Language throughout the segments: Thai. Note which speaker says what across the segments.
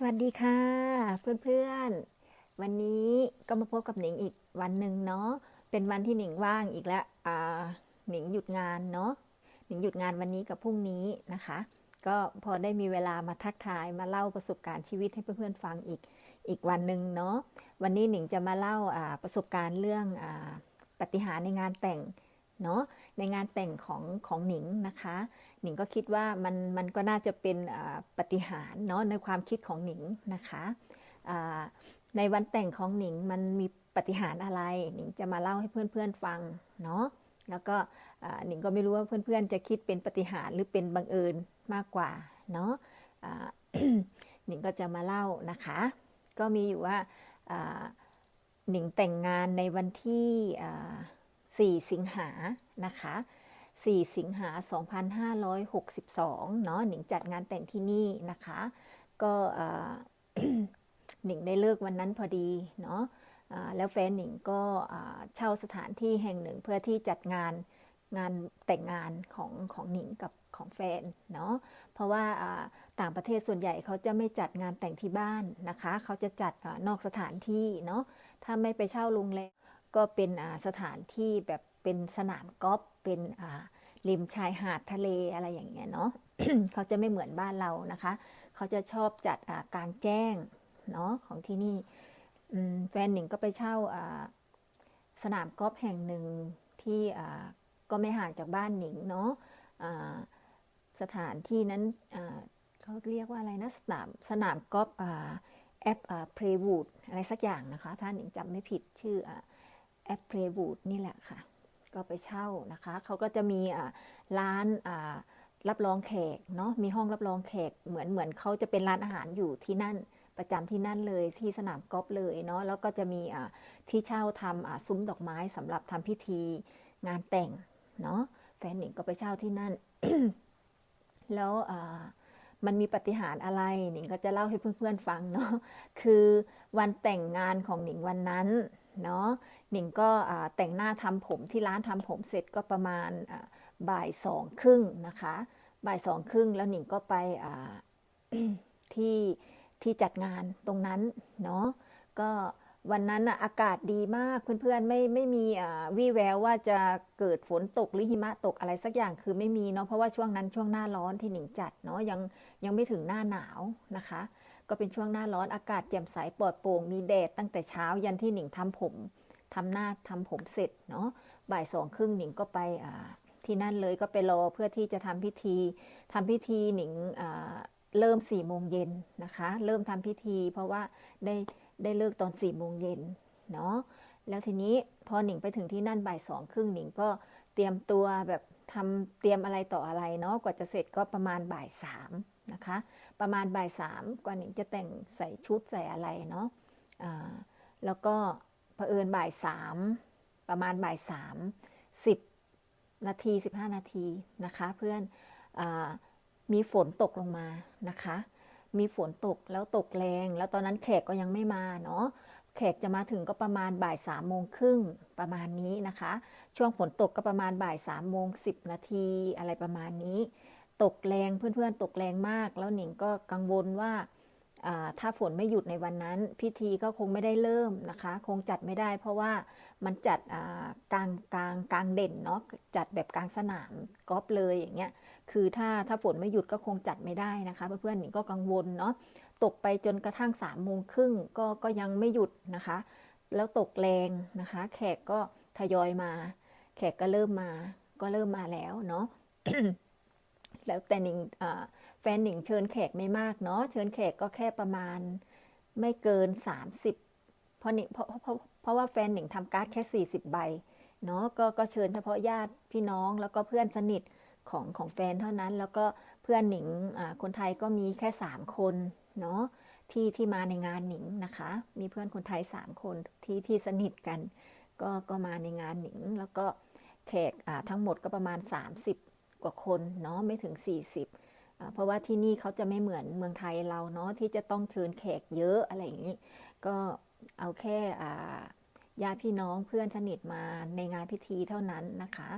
Speaker 1: สวัสดีค่ะ เพื่อนๆ วันนี้ก็มาพบกับหนิงอีกวันหนึ่งเนาะเป็นวันที่หนิงว่างอีกแล้วหนิงหยุดงานเนาะหนิงหยุดงานวันนี้กับพรุ่งนี้นะคะ ก็พอได้มีเวลามาทักทายมาเล่าประสบการณ์ชีวิตให้เพื่อนๆฟังอีกอีกวันหนึ่งเนาะวันนี้หนิงจะมาเล่าประสบการณ์เรื่องอปฏิหารในงานแต่งเนาะในงานแต่งของของหนิงนะคะ หนิงก็คิดว่ามันมันก็น่าจะเป็นปฏิหารเนาะในความคิดของหนิงนะคะในวันแต่งของหนิงมันมีปฏิหารอะไร หนิงจะมาเล่าให้เพื่อนๆฟังเนาะแล้วก็หนิงก็ไม่รู้ว่าเพื่อนๆจะคิดเป็นปฏิหารหรือเป็นบังเอิญมากกว่าเนาะหนิงก็จะมาเล่านะคะ ก็มีอยู่ว่าหนิงแต่งงานในวันที่อ่า4สิงหานะคะ 4 สิงหา 2562 เนาะหนิงจัดงานแต่งที่นี่นะคะ ก็หนิงได้เลิกวันนั้นพอดีเนาะแล้วแฟนหนิงก็เช่าสถานที่แห่งหนึ่งเพื่อที่จัดงานงานแต่งงานของของหนิงกับของแฟนเนาะเพราะว่าต่างประเทศส่วนใหญ่เขาจะไม่จัดงานแต่งที่บ้านนะคะ เขาจะจัดอนอกสถานที่เนาะถ้าไม่ไปเช่าโรงแรมก็เป็นสถานที่แบบเป็นสนามกอล์ฟเป็นอ่า ริมชายหาดทะเลอะไรอย่างเงี้ยเนาะเขาจะไม่เหมือนบ้านเรานะคะ เขาจะชอบจัดกลางแจ้งเนาะของที่นี่แฟนหนิงก็ไปเช่าสนามกอล์ฟแห่งหนึ่งที่ก็ไม่ห่างจากบ้านหนิงเนาะสถานที่นั้นเขาเรียกว่าอะไรนะสนามสนามกอล์ฟอ่าแอปเพลย์วูดอะไรสักอย่างนะคะ ถ้าหนิงจำไม่ผิดชื่อแอปเพลย์บูดนี่แหละค่ะ ก็ไปเช่านะคะ เขาก็จะมีร้านรับรองแขกเนาะ มีห้องรับรองแขก เหมือนเหมือนเขาจะเป็นร้านอาหารอยู่ที่นั่นประจำที่นั่นเลยที่สนามกอล์ฟเลยเนาะ แล้วก็จะมีที่เช่าทำซุ้มดอกไม้สำหรับทำพิธีงานแต่งเนาะ แฟนหนิงก็ไปเช่าที่นั่น แล้วมันมีปฏิหารอะไร หนิงก็จะเล่าให้เพื่อนๆฟังเนาะ คือวันแต่งงานของหนิงวันนั้นเนาะ หนิงก็แต่งหน้าทำผมที่ร้านทำผมเสร็จก็ประมาณบ่ายสองครึ่งนะคะ บ่ายสองครึ่งแล้วหนิงก็ไปที่ที่จัดงานตรงนั้นเนาะก็วันนั้นอากาศดีมากเพื่อนๆไม่ไม่มีวี่แววว่าจะเกิดฝนตกหรือหิมะตกอะไรสักอย่างคือไม่มีเนาะเพราะว่าช่วงนั้นช่วงหน้าร้อนที่หนิงจัดเนาะยังยังไม่ถึงหน้าหนาวนะคะ ก็เป็นช่วงหน้าร้อนอากาศแจ่มใสปลอดโปร่งมีแดดตั้งแต่เช้ายันที่หนิงทำผม ทำหน้าทำผมเสร็จเนาะบ่ายสองครึ่งหนิงก็ไปที่นั่นเลยก็ไปรอเพื่อที่จะทำพิธีทำพิธีหนิงเริ่มสี่โมงเย็นนะคะ เริ่มทำพิธี เพราะว่าได้ได้เลิกตอนสี่โมงเย็นเนาะแล้วทีนี้พอหนิงไปถึงที่นั่นบ่ายสองครึ่งหนิงก็เตรียมตัวแบบทำเตรียมอะไรต่ออะไรเนาะกว่าจะเสร็จก็ประมาณบ่ายสามนะคะ ประมาณบ่ายสามกว่าหนิงจะแต่งใส่ชุดใส่อะไรเนาะอ่าแล้วก็ เผอิญบ่ายสามประมาณบ่ายสามสิบนาทีสิบห้านาทีนะคะ เพื่อนอมีฝนตกลงมานะคะ มีฝนตกแล้วตกแรง แล้วตอนนั้นแขกก็ยังไม่มาเนาะแขกจะมาถึงก็ประมาณบ่ายสามโมงครึ่งประมาณนี้นะคะ ช่วงฝนตกก็ประมาณบ่ายสามโมงสิบนาทีอะไรประมาณนี้ ตกแรงเพื่อนๆตกแรงมาก แล้วหนิงก็กังวลว่า ถ้าฝนไม่หยุดในวันนั้น พิธีก็คงไม่ได้เริ่มนะคะ คงจัดไม่ได้ เพราะว่ามันจัดกลางกลางกลางเด่นเนาะจัดแบบกลางสนามกอล์ฟเลยอย่างเงี้ยคือถ้าถ้าฝนไม่หยุดก็คงจัดไม่ได้นะคะ เพื่อนๆหนิงก็กังวลเนาะตกไปจนกระทั่งสามโมงครึ่งก็ก็ยังไม่หยุดนะคะ แล้วตกแรงนะคะ แขกก็ทยอยมา แขกก็เริ่มมา ก็เริ่มมาแล้วเนาะแล้วแต่หนิงอ่า แฟนหนิงเชิญแขกไม่มากเนาะเชิญแขกก็แค่ประมาณไม่เกิน 30 เพราะหนิงเพราะเพราะเพราะว่าแฟนหนิงทำการ์ดแค่ 40 ใบเนาะก็ก็เชิญเฉพาะญาติพี่น้องแล้วก็เพื่อนสนิทของของแฟนเท่านั้น แล้วก็เพื่อนหนิงอ่าคนไทยก็มีแค่ 3 คนเนาะที่ที่มาในงานหนิงนะคะ มีเพื่อนคนไทย 3 คนที่ที่สนิทกัน ก็ก็มาในงานหนิง แล้วก็แขกอ่าทั้งหมดก็ประมาณ 30 กว่าคนเนาะไม่ถึง 40่ เพราะว่าที่นี่เขาจะไม่เหมือนเมืองไทยเราเนาะที่จะต้องเชิญแขกเยอะอะไรอย่างนี้ ก็เอาแค่ญาติพี่น้องเพื่อนสนิทมาในงานพิธีเท่านั้นนะคะ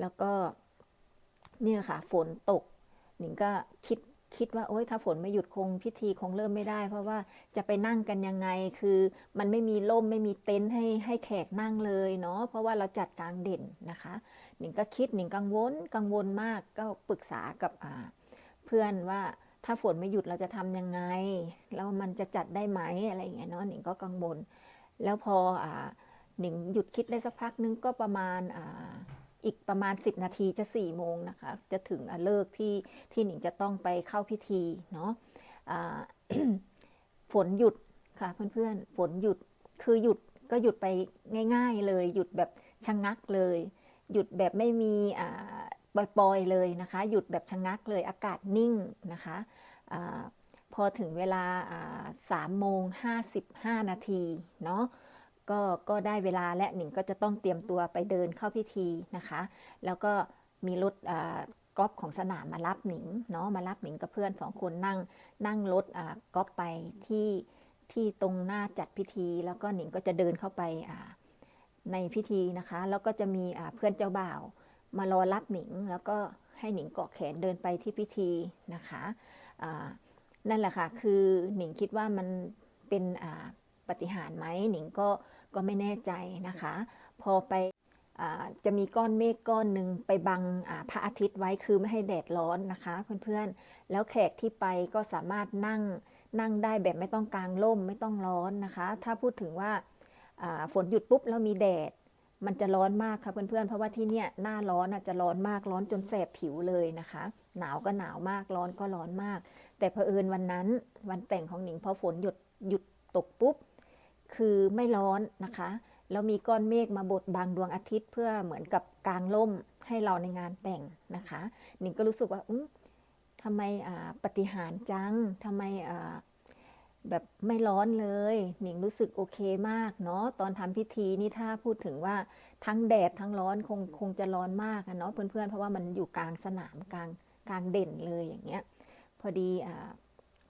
Speaker 1: แล้วก็เนี่ยค่ะฝนตกหนิงก็คิดคิดว่าโอ๊ยถ้าฝนไม่หยุดคงพิธีคงเริ่มไม่ได้ เพราะว่าจะไปนั่งกันยังไงคือมันไม่มีร่มไม่มีเต็นท์ให้ให้แขกนั่งเลยเนาะเพราะว่าเราจัดกลางเด่นนะคะ หนิงก็คิดหนิงกังวลกังวลมากก็ปรึกษากับเพื่อนว่าถ้าฝนไม่หยุดเราจะทำยังไง แล้วมันจะจัดได้ไหมอะไรอย่างเงี้ยเนาะหนิงก็กังวล แล้วพออหนิงหยุดคิดได้สักพักนึงก็ประมาณออีกประมาณ 10 นาทีจะ4ี่โมงนะคะ จะถึงเลิกที่ที่หนิงจะต้องไปเข้าพิธีเนาะฝนหยุดค่ะเพื่อนๆฝนหยุดคือหยุดก็หยุดไปง่าย ๆ เลย หยุดแบบชะงักเลย หยุดแบบไม่มีอ่าปล่อยๆเลยนะคะ หยุดแบบชะงักเลยอากาศนิ่งนะคะอาพอถึงเวลาสามโมงห้าสิบห้านาทีเนาะก็ก็ได้เวลาและหนิงก็จะต้องเตรียมตัวไปเดินเข้าพิธีนะคะ แล้วก็มีรถกอล์ฟของสนามมารับหนิงเนาะมารับหนิงกับเพื่อนสองคนนั่งนั่งรถกอล์ฟไปที่ที่ตรงหน้าจัดพิธี แล้วก็หนิงก็จะเดินเข้าไปอ่า ในพิธีนะคะ แล้วก็จะมีเพื่อนเจ้าบ่าว มารอรับหนิง แล้วก็ให้หนิงเกาะแขนเดินไปที่พิธีนะคะนั่นแหละค่ะ คือหนิงคิดว่ามันเป็นปฏิหารไหมหนิงก็ก็ไม่แน่ใจนะคะ พอไปจะมีก้อนเมฆก้อนหนึ่งไปบังพระอาทิตย์ไว้คือไม่ให้แดดร้อนนะคะ เพื่อนๆ แล้วแขกที่ไปก็สามารถนั่งนั่งได้แบบไม่ต้องกางร่มไม่ต้องร้อนนะคะ ถ้าพูดถึงว่า ฝนหยุดปุ๊บแล้วมีแดด มันจะร้อนมากค่ะเพื่อนๆ เพราะว่าที่เนี่ยหน้าร้อนจะร้อนมากร้อนจนแสบผิวเลยนะคะ หนาวก็หนาวมากร้อนก็ร้อนมาก แต่เผอิญวันนั้นวันแต่งของหนิงพอฝนหยุดหยุดตกปุ๊บคือไม่ร้อนนะคะแล้วมีก้อนเมฆมาบดบังดวงอาทิตย์เพื่อเหมือนกับกลางล่มให้เราในงานแต่งนะคะหนิงก็รู้สึกว่าอืทำไมปฏิหารจังทำไม แบบไม่ร้อนเลย หนิงรู้สึกโอเคมากเนาะตอนทำพิธีนี่ถ้าพูดถึงว่าทั้งแดดทั้งร้อนคงคงจะร้อนมากเนาะเพื่อนๆเพราะว่ามันอยู่กลางสนามกลางกลางเด่นเลยอย่างเงี้ย พอดี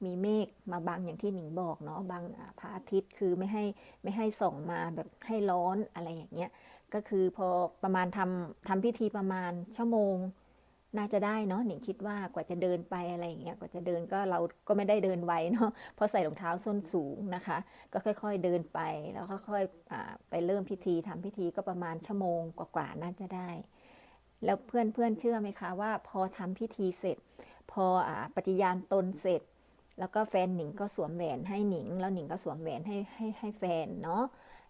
Speaker 1: มีเมฆมาบังอย่างที่หนิงบอกเนาะบังพระอาทิตย์คือไม่ให้ไม่ให้ส่องมาแบบให้ร้อนอะไรอย่างเงี้ยก็คือพอประมาณทำทำพิธีประมาณชั่วโมง น่าจะได้เนาะหนิงคิดว่ากว่าจะเดินไปอะไรอย่างเงี้ยกว่าจะเดินก็เราก็ไม่ได้เดินไวเนาะเพราะใส่รองเท้าส้นสูงนะคะ ก็ค่อย ๆเดินไปแล้วค่อยๆไปเริ่มพิธีทำพิธีก็ประมาณชั่วโมงกว่าๆน่าจะได้ แล้วเพื่อนๆเชื่อไหมคะว่า พอทำพิธีเสร็จ พออปฏิญาณตนเสร็จ แล้วก็แฟนหนิงก็สวมแหวนให้หนิง แล้วหนิงก็สวมแหวนให้ให้ให้แฟนเนาะ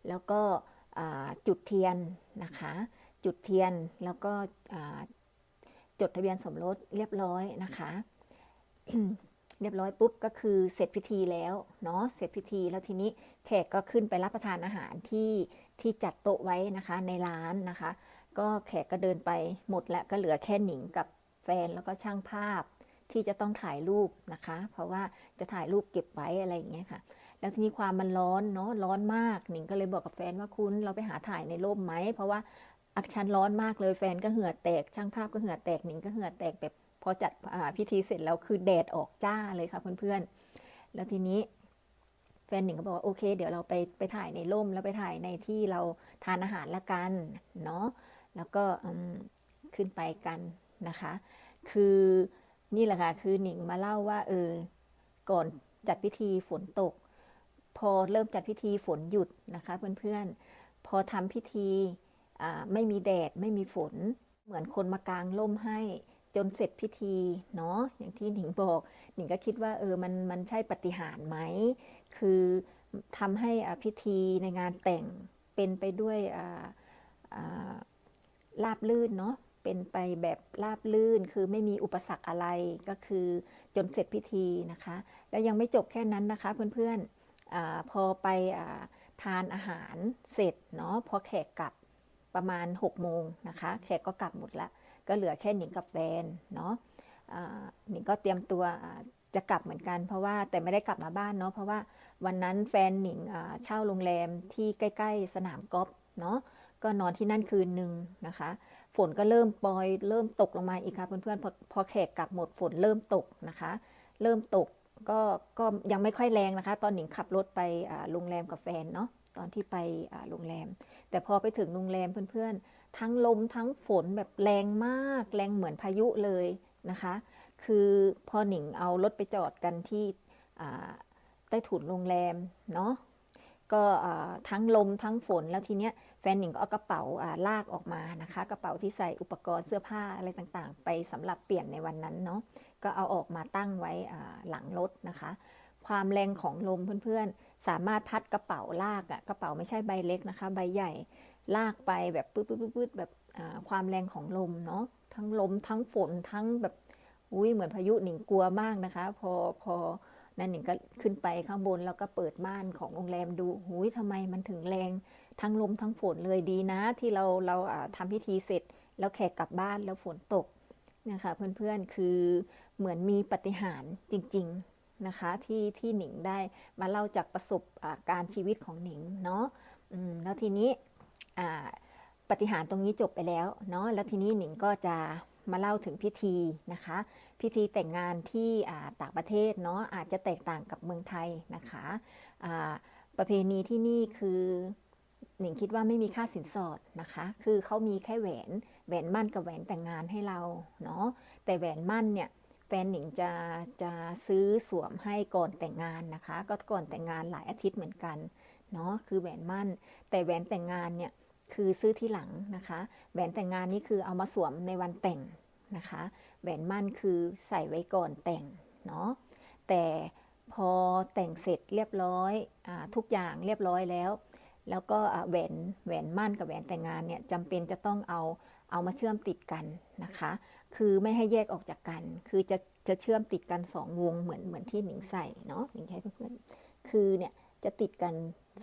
Speaker 1: แล้วก็จุดเทียนนะคะ จุดเทียนแล้วก็ จดทะเบียนสมรสเรียบร้อยนะคะ เรียบร้อยปุ๊บก็คือเสร็จพิธีแล้วเนาะเสร็จพิธีแล้วทีนี้แขกก็ขึ้นไปรับประทานอาหารที่ที่จัดโต๊ะไว้นะคะในร้านนะคะ ก็แขกก็เดินไปหมดแล้วก็เหลือแค่หนิงกับแฟนแล้วก็ช่างภาพที่จะต้องถ่ายรูปนะคะ เพราะว่าจะถ่ายรูปเก็บไว้อะไรอย่างเงี้ยค่ะ แล้วทีนี้ความมันร้อนเนาะร้อนมากหนิงก็เลยบอกกับแฟนว่าคุณเราไปหาถ่ายในร่มไหมเพราะว่า อักชันร้อนมากเลยแฟนก็เหือดแตก ช่างภาพก็เหือดแตกหนิงก็เหือดแตกแบบพอจัดพิธีเสร็จแล้วคือแดดออกจ้าเลยค่ะเพื่อนๆ แล้วทีนี้แฟนหนิงก็บอกว่าโอเค เดี๋ยวเราไปไปถ่ายในร่มแล้วไปถ่ายในที่เราทานอาหารละกันเนาะแล้วก็ขึ้นไปกันนะคะ คือนี่แหละค่ะคือหนิงมาเล่าว่าเออก่อนจัดพิธีฝนตก พอเริ่มจัดพิธีฝนหยุดนะคะเพื่อนๆ พอทำพิธี ไม่มีแดดไม่มีฝน เหมือนคนมากางร่มให้จนเสร็จพิธีเนาะอย่างที่หนิงบอก หนิงก็คิดว่าเออมันมันใช่ปฏิหารไหม คือทำให้พิธีในงานแต่งเป็นไปด้วยลาบลื่นเนาะเป็นไปแบบราบลื่นคือไม่มีอุปสรรคอะไรก็คือจนเสร็จพิธีนะคะ แล้วยังไม่จบแค่นั้นนะคะเพื่อนๆอพอไปทานอาหารเสร็จเนาะพอแขกกลับ ประมาณ6โมงนะคะ แขกก็กลับหมดละ ก็เหลือแค่หนิงกับแฟนเนาะหนิงก็เตรียมตัวจะกลับเหมือนกัน เพราะว่าแต่ไม่ได้กลับมาบ้านเนาะเพราะว่าวันนั้นแฟนหนิงเช่าโรงแรมที่ใกล้ ๆ สนามกอล์ฟเนาะก็นอนที่นั่นคืนหนึ่งนะคะ ฝนก็เริ่มปลอยเริ่มตกลงมาอีกค่ะเพื่อนๆพอพอแขกกลับหมดฝนเริ่มตกนะคะ เริ่มตกก็ก็ยังไม่ค่อยแรงนะคะ ตอนหนิงขับรถไปโรงแรมกับแฟนเนาะ ตอนที่ไปโรงแรม แต่พอไปถึงโรงแรมเพื่อนๆ ทั้งลมทั้งฝนแบบแรงมาก แรงเหมือนพายุเลยนะคะ คือพอหนิงเอารถไปจอดกันที่ใต้ถุนโรงแรมเนาะก็ทั้งลมทั้งฝนแล้วทีเนี้ยแฟนหนิงก็เอากระเป๋าลากออกมานะคะ กระเป๋าที่ใส่อุปกรณ์เสื้อผ้าอะไรต่างๆ ไปสำหรับเปลี่ยนในวันนั้นเนาะก็เอาออกมาตั้งไว้หลังรถนะคะ ความแรงของลมเพื่อนๆ สามารถพัดกระเป๋าลากอะกระเป๋าไม่ใช่ใบเล็กนะคะ ใบใหญ่ลากไปแบบปื๊ดปื๊ดปื๊ดแบบความแรงของลมเนาะทั้งลมทั้งฝนทั้งแบบอุ้ยเหมือนพายุหนิงกลัวมากนะคะ พอพอนั่นหนิงก็ขึ้นไปข้างบนแล้วก็เปิดม่านของโรงแรมดูหุยทำไมมันถึงแรงทั้งลมทั้งฝนเลยดีนะ ที่เราเราอ่าทำพิธีเสร็จ แล้วแขกกลับบ้านแล้วฝนตกนี่ยค่ะเพื่อนๆคือเหมือนมีปฏิหารจริง ๆ นะคะที่ที่หนิงได้มาเล่าจากประสบาการชีวิตของหนิงเนาะแล้วทีนี้ปฏิหารตรงนี้จบไปแล้วเนาะแล้วทีนี้หนิงก็จะมาเล่าถึงพิธีนะคะ พิธีแต่งงานที่ต่างประเทศเนาะอาจจะแตกต่างกับเมืองไทยนะคะประเพณีที่นี่คือหนิงคิดว่าไม่มีค่าสินสอดนะคะ คือเขามีแค่แหวนแหวนมั่นกับแหวนแต่งงานให้เราเนาะแต่แหวนมั่นเนี่ย ฟนหนิงจะจะซื้อสวมให้ก่อนแต่งงานนะคะ ก็ก่อนแต่งงานหลายอาทิตย์เหมือนกันเนาะคือแหวนมั่น แต่แหวนแต่งงานเนี่ยคือซื้อที่หลังนะคะแหวนแต่งงานนี่คือเอามาสวมในวันแต่งนะคะแหวนมั่นคือใส่ไว้ก่อนแต่งเนาะแต่พอแต่งเสร็จเรียบร้อยอทุกอย่างเรียบร้อยแล้ว แล้วก็แหวนแหวนมั่นกับแหวนแต่งงานเนี่ยจำเป็นจะต้องเอาเอามาเชื่อมติดกันนะคะ คือไม่ให้แยกออกจากกัน คือจะจะเชื่อมติดกันสองวงเหมือนเหมือนที่หนิงใส่เนาะหนิงใช้เพื่อนคือเนี่ยจะติดกัน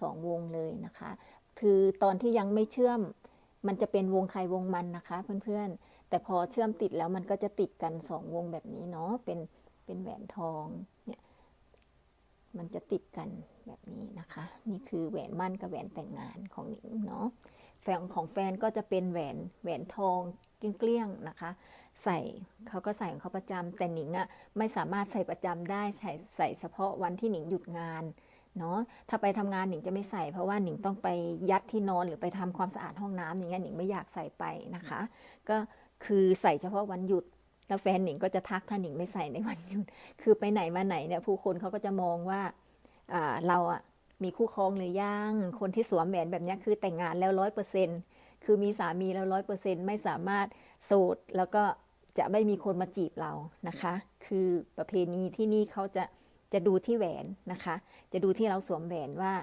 Speaker 1: สองวงเลยนะคะ คือตอนที่ยังไม่เชื่อมมันจะเป็นวงใครวงมันนะคะ เพื่อนๆ แต่พอเชื่อมติดแล้วมันก็จะติดกันสองวงแบบนี้เนาะ เป็นเป็นแหวนทองเนี่ยมันจะติดกันแบบนี้นะคะ นี่คือแหวนมั่นกับแหวนแต่งงานของหนิงเนาะแฟนของแฟนก็จะเป็นแหวนแหวนทองเกลี้ยงๆนะคะ ใส่เขาก็ใส่ของเขาประจำแต่หนิงอะ่ะไม่สามารถใส่ประจำได้ใส่ใส่เฉพาะวันที่หนิงหยุดงานเนาะถ้าไปทำงานหนิงจะไม่ใส่เพราะว่าหนิงต้องไปยัดที่นอนหรือไปทำความสะอาดห้องน้ำอย่างเงี้ยหนิงไม่อยากใส่ไปนะคะ ก็คือใส่เฉพาะวันหยุดแล้วแฟนหนิงก็จะทักถ้าหนิงไม่ใส่ในวันหยุด คือไปไหนมาไหนเนี่ยผู้คนเขาก็จะมองว่าอ่าเราอะมีคู่ครองหรือยังคนที่สวมแหวนแบบเนี้ยคือแต่งงานแล้วร้อยเปอร์เซ็นต์คือมีสามีแล้วร้อยเปอร์เซ็นต์ไม่สามารถโสดแล้วก็ จะไม่มีคนมาจีบเรานะคะ คือประเพณีที่นี่เขาจะจะดูที่แหวนนะคะ จะดูที่เราสวมแหวนว่า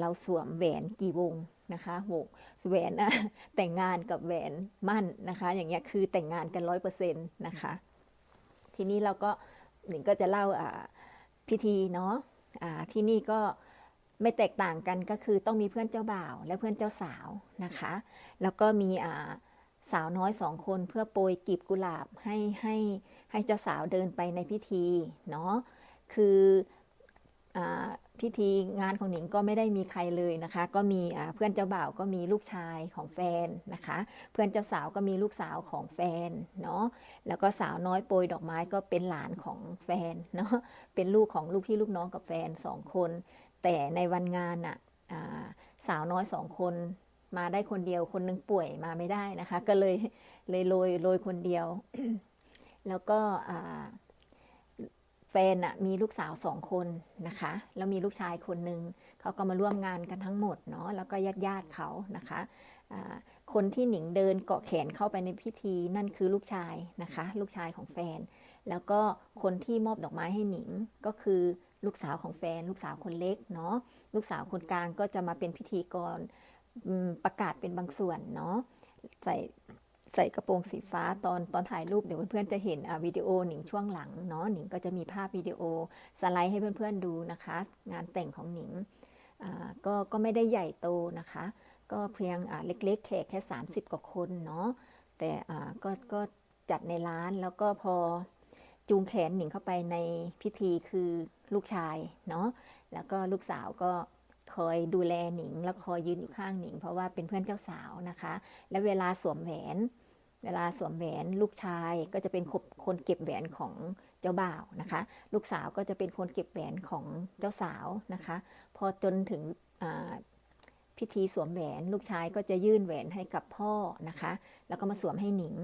Speaker 1: เราสวมแหวนกี่วงนะคะวงแหวนอะแต่งงานกับแหวนมั่นนะคะ อย่างเงี้ยคือแต่งงานกันร้อยเปอร์เซ็นต์นะคะ ทีนี้เราก็หนิงก็จะเล่าพิธีเนาะที่นี่ก็ไม่แตกต่างกันก็คือต้องมีเพื่อนเจ้าบ่าวและเพื่อนเจ้าสาวนะคะ แล้วก็มีอ่า สาวน้อยสองคนเพื่อโปรยกลีบกุหลาบให้ให้ให้เจ้าสาวเดินไปในพิธีเนาะคืออพิธีงานของหนิงก็ไม่ได้มีใครเลยนะคะ ก็มีเพื่อนเจ้าบ่าวก็มีลูกชายของแฟนนะคะ เพื่อนเจ้าสาวก็มีลูกสาวของแฟนเนาะแล้วก็สาวน้อยโปรยดอกไม้ก็เป็นหลานของแฟนเนาะเป็นลูกของลูกพี่ลูกน้องกับแฟนสองคน แต่ในวันงานอะอ่าสาวน้อยสองคน มาได้คนเดียวคนหนึงป่วยมาไม่ได้นะคะ ก็เลยเลยโรยโรยคนเดียว แล้วก็แฟนอะมีลูกสาวสองคนนะคะ แล้วมีลูกชายคนหนึ่งเขาก็มาร่วมงานกันทั้งหมดเนาะแล้วก็ญาติญาติเขานะคะคนที่หนิงเดินเกาะแขนเข้าไปในพิธีนั่นคือลูกชายนะคะ ลูกชายของแฟน แล้วก็คนที่มอบดอกไม้ให้หนิงก็คือลูกสาวของแฟน ลูกสาวคนเล็กเนาะลูกสาวคนกลางก็จะมาเป็นพิธีกร ประกาศเป็นบางส่วนเนาะใส่ใส่กระโปรงสีฟ้าตอนตอนถ่ายรูปเดี๋ยวเพื่อนๆจะเห็นวิดีโอหนิงช่วงหลังเนาะหนิงก็จะมีภาพวิดีโอสไลด์ให้เพื่อนๆดูนะคะ งานแต่งของหนิงก็ก็ไม่ได้ใหญ่โตนะคะ ก็เพียงเล็กๆแขกแค่ 30 กว่าคนเนาะแต่ก็ก็จัดในร้านแล้วก็พอจูงแขนหนิงเข้าไปในพิธีคือลูกชายเนาะแล้วก็ลูกสาวก็ คอยดูแลหนิง แล้วคอยยืนอยู่ข้างหนิง เพราะว่าเป็นเพื่อนเจ้าสาวนะคะ และเวลาสวมแหวน เวลาสวมแหวนลูกชายก็จะเป็นคนเก็บแหวนของเจ้าบ่าวนะคะ ลูกสาวก็จะเป็นคนเก็บแหวนของเจ้าสาวนะคะ พอจนถึงพิธีสวมแหวนลูกชายก็จะยื่นแหวนให้กับพ่อนะคะ แล้วก็มาสวมให้หนิง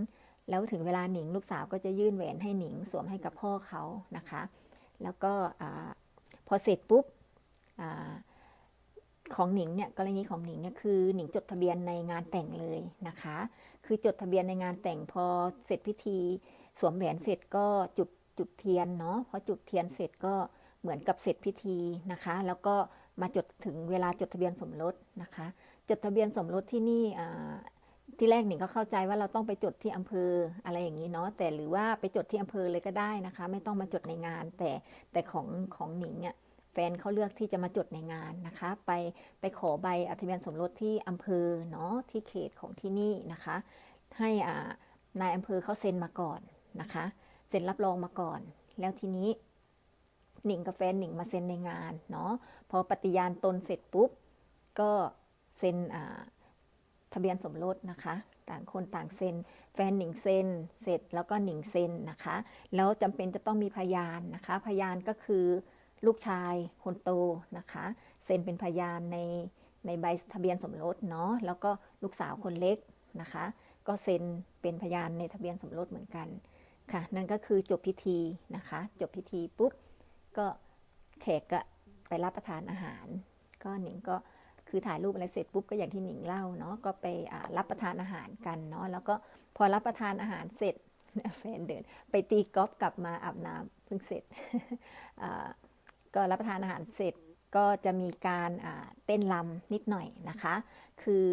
Speaker 1: แล้วถึงเวลาหนิง ลูกสาวก็จะยื่นแหวนให้หนิง สวมให้กับพ่อเขานะคะ แล้วก็อพอเสร็จปุ๊บ ของหนิงเนี่ยกรณีของหนิงเนี่ยคือหนิงจดทะเบียนในงานแต่งเลยนะคะ คือจดทะเบียนในงานแต่งพอเสร็จพิธีสวมแหวนเสร็จก็จุดจุดเทียนเนาะพอจุดเทียนเสร็จก็เหมือนกับเสร็จพิธีนะคะ แล้วก็มาจดถึงเวลาจดทะเบียนสมรสนะคะ จดทะเบียนสมรสที่นี่ที่แรกหนิงก็เข้าใจว่าเราต้องไปจดที่อำเภออะไรอย่างนี้เนาะแต่หรือว่าไปจดที่อำเภอเลยก็ได้นะคะ ไม่ต้องมาจดในงานแต่แต่ของของหนิงเนี่ย แฟนเขาเลือกที่จะมาจดในงานนะคะ ไปไปขอใบทะเบียนสมรสที่อำเภอเนาะที่เขตของที่นี่นะคะ ให้อ่านายอำเภอเขาเซ็นมาก่อนนะคะเซ็นรับรองมาก่อน แล้วทีนี้หนิงกับแฟนหนิงมาเซ็นในงานเนาะพอปฏิญาณตนเสร็จปุ๊บ ก็เซ็นอ่าทะเบียนสมรสนะคะ ต่างคนต่างเซ็น แฟนหนิงเซ็นเสร็จแล้วก็หนิงเซ็นนะคะ แล้วจำเป็นจะต้องมีพยานนะคะ พยานก็คือ ลูกชายคนโตนะคะเซ็นเป็นพยานในในใบทะเบียนสมรสเนาะแล้วก็ลูกสาวคนเล็กนะคะ ก็เซ็นเป็นพยานในทะเบียนสมรสเหมือนกันค่ะ นั่นก็คือจบพิธีนะคะ จบพิธีปุ๊บก็แขกก็ไปรับประทานอาหาร ก็หนิงก็คือถ่ายรูปอะไรเสร็จปุ๊บก็อย่างที่หนิงเล่าเนาะก็ไปรับประทานอาหารกันเนาะแล้วก็พอรับประทานอาหารเสร็จแฟนเดิน ไปตีกอล์ฟกลับมาอาบน้ำเพิ่งเสร็จ ก็รับประทานอาหารเสร็จก็จะมีการเต้นรำนิดหน่อยนะคะ คือ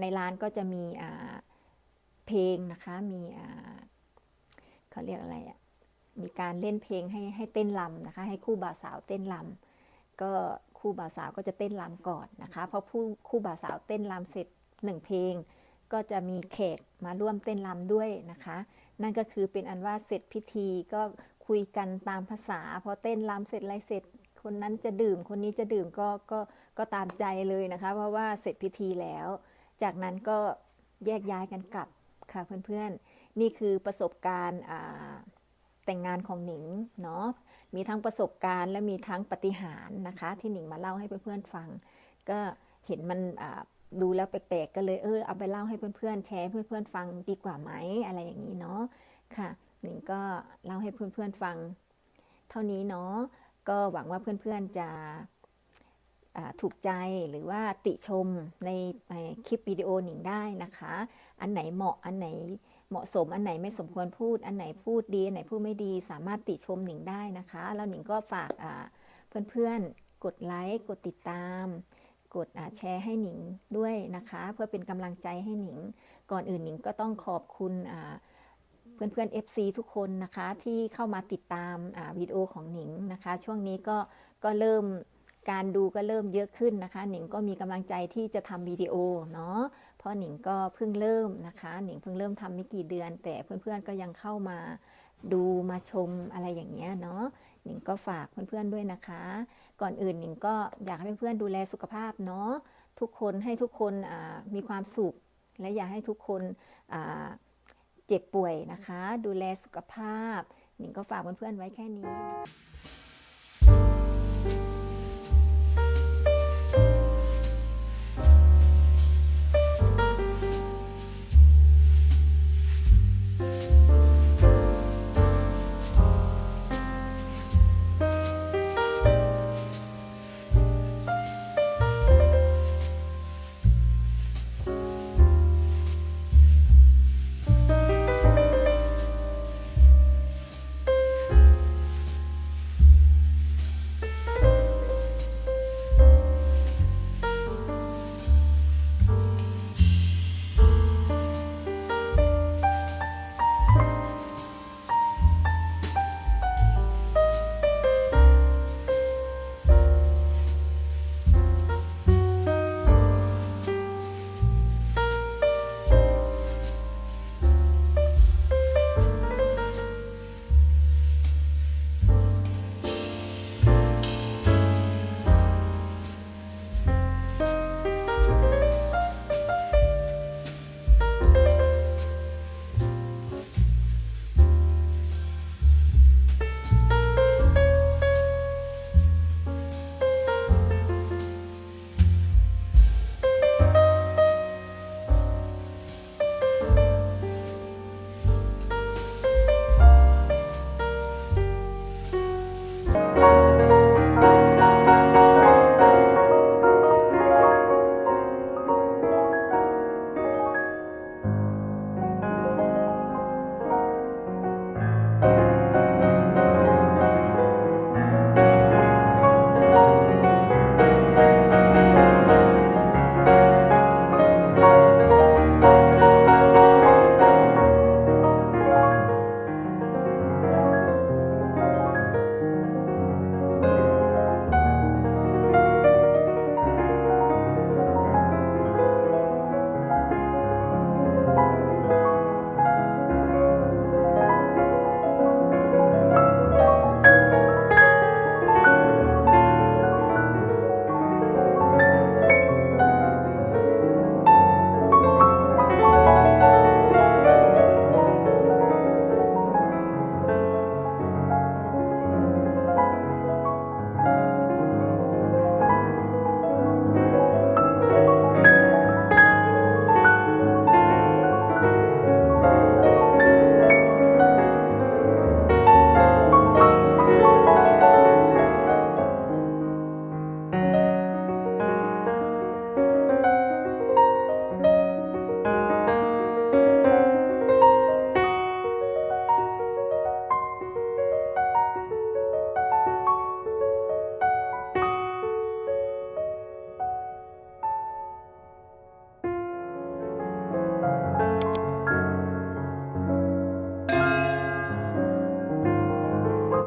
Speaker 1: ในร้านก็จะมีเพลงนะคะ มีเขาเรียกอะไรอะมีการเล่นเพลงให้ให้เต้นรำนะคะ ให้คู่บ่าวสาวเต้นรำก็คู่บ่าวสาวก็จะเต้นรำก่อนนะคะ เพราะผู้คู่บ่าวสาวเต้นรำเสร็จหนึ่งเพลง ก็จะมีแขกมาร่วมเต้นรำด้วยนะคะ นั่นก็คือเป็นอันว่าเสร็จพิธีก็คุยกันตามภาษาพอเต้นรำเสร็จอะไรเสร็จ คนนั้นจะดื่มคนนี้จะดื่มก็ก็ก็ตามใจเลยนะคะ เพราะว่าเสร็จพิธีแล้ว จากนั้นก็แยกย้ายกันกลับค่ะเพื่อนๆ นี่คือประสบการณ์แต่งงานของหนิงเนาะมีทั้งประสบการณ์และมีทั้งปฏิหารนะคะ ที่หนิงมาเล่าให้เพื่อนๆฟัง ก็เห็นมันดูแล้วแปลกๆก็เลยเออเอาไปเล่าให้เพื่อนๆแชร์เพื่อนๆฟังดีกว่าไหมอะไรอย่างนี้เนาะค่ะหนิงก็เล่าให้เพื่อนๆฟัง เท่านี้เนาะ ก็หวังว่าเพื่อนๆจะถูกใจหรือว่าติชมในในคลิปวิดีโอหนิงได้นะคะ อันไหนเหมาะอันไหนเหมาะสมอันไหนไม่สมควรพูด อันไหนพูดดีอันไหนพูดไม่ดีสามารถติชมหนิงได้นะคะ แล้วหนิงก็ฝากเพื่อนๆกดไลค์กดติดตาม กดแชร์ให้หนิงด้วยนะคะ เพื่อเป็นกำลังใจให้หนิง ก่อนอื่นหนิงก็ต้องขอบคุณ เพื่อนๆ FC ทุกคนนะคะที่เข้ามาติดตามวิดีโอของหนิงนะคะ ช่วงนี้ก็ก็เริ่มการดูก็เริ่มเยอะขึ้นนะคะ หนิงก็มีกำลังใจที่จะทำวิดีโอเนาะเพราะหนิงก็เพิ่งเริ่มนะคะ หนิงเพิ่งเริ่มทำไม่กี่เดือน แต่เพื่อนๆก็ยังเข้ามาดูมาชมอะไรอย่างเงี้ยเนาะหนิงก็ฝากเพื่อนๆด้วยนะคะ ก่อนอื่นหนิงก็อยากให้เพื่อนๆดูแลสุขภาพเนาะทุกคนให้ทุกคนมีความสุข และอยากให้ทุกคนอ่า เจ็บป่วยนะคะ ดูแลสุขภาพหนิงก็ฝากเพื่อนๆไว้แค่นี้นะคะ